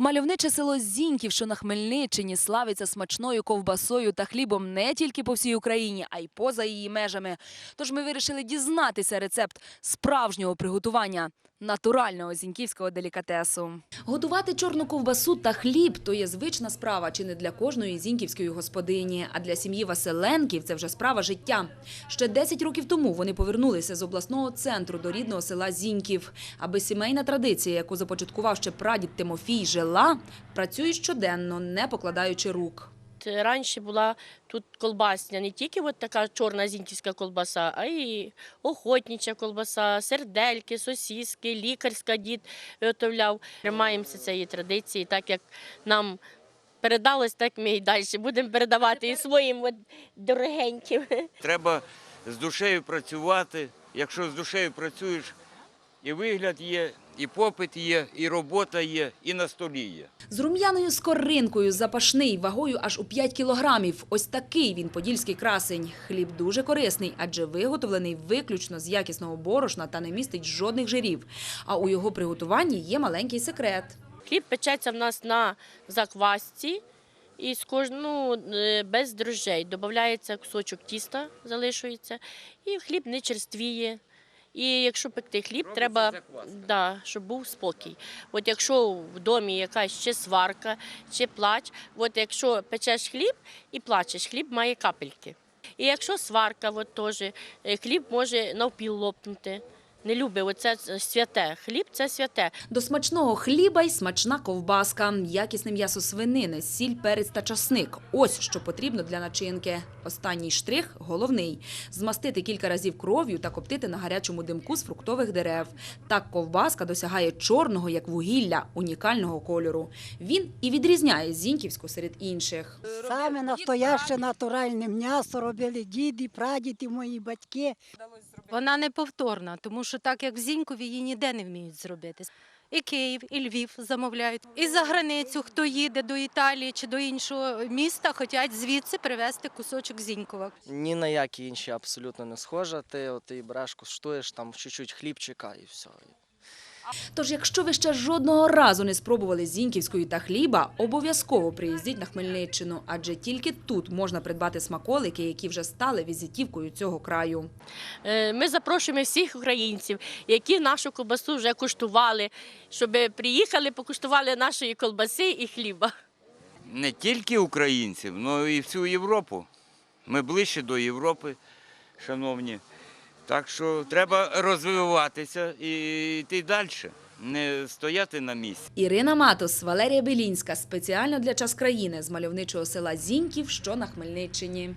Мальовниче село Зіньків, що на Хмельниччині, славиться смачною ковбасою та хлібом не тільки по всій Україні, а й поза її межами. Тож ми вирішили дізнатися рецепт справжнього приготування натурального зіньківського делікатесу. Готувати чорну ковбасу та хліб то є звична справа чи не для кожної зіньківської господині, а для сім'ї Василенків це вже справа життя. Ще 10 років тому вони повернулися з обласного центру до рідного села Зіньків. Аби сімейна традиція, яку започаткував ще прадід Тимофій, жила, працює щоденно, не покладаючи рук. Раніше була тут колбасня, не тільки от така чорна зіньківська колбаса, а й охотнича колбаса, сердельки, сосіски, лікарська дід виготовляв. Тримаємося цієї традиції, так як нам передалось, так ми і далі будемо передавати і своїм от дорогеньким. Треба з душею працювати. Якщо з душею працюєш, і вигляд є, і попит є, і робота є, і на столі є. З рум'яною скоринкою, запашний, вагою аж у 5 кілограмів. Ось такий він подільський красень. Хліб дуже корисний, адже виготовлений виключно з якісного борошна та не містить жодних жирів. А у його приготуванні є маленький секрет. Хліб печеться в нас на заквасці. І з кожну е, без дрожжей додається кусочок тіста, залишується, і хліб не черствіє. І якщо пекти хліб, Робиться треба да, щоб був спокій. От якщо в домі якась чи сварка, чи плач, от якщо печеш хліб і плачеш, хліб має капельки. І якщо сварка, от теж, е, хліб може навпіл лопнути. Не любить оце святе. Хліб це святе. До смачного хліба й смачна ковбаска, якісне м'ясо свинини, сіль, перець та часник. Ось що потрібно для начинки. Останній штрих – головний. Змастити кілька разів кров'ю та коптити на гарячому димку з фруктових дерев. Так ковбаска досягає чорного, як вугілля, унікального кольору. Він і відрізняє зіньківську серед інших. Саме настояще натуральне м'ясо робили діди, прадіди, мої батьки. Вона неповторна, тому що так як в Зінькові її ніде не вміють зробити. І Київ, і Львів замовляють. І за границю, хто їде до Італії чи до іншого міста, хочуть звідси привезти кусочок Зінькова. Ні на які інші абсолютно не схожа. Ти от і береш, куштуєш там чуть-чуть хлібчика і все. Тож, якщо ви ще жодного разу не спробували зіньківської та хліба, обов'язково приїздіть на Хмельниччину, адже тільки тут можна придбати смаколики, які вже стали візитівкою цього краю. Е, Ми запрошуємо всіх українців, які нашу ковбасу вже куштували, щоб приїхали, покуштували нашої колбаси і хліба. Не тільки українців, але і всю Європу. Ми ближче до Європи, шановні. Так що треба розвиватися і йти далі, не стояти на місці. Ірина Матус, Валерія Белінська спеціально для час країни з мальовничого села Зіньків, що на Хмельниччині.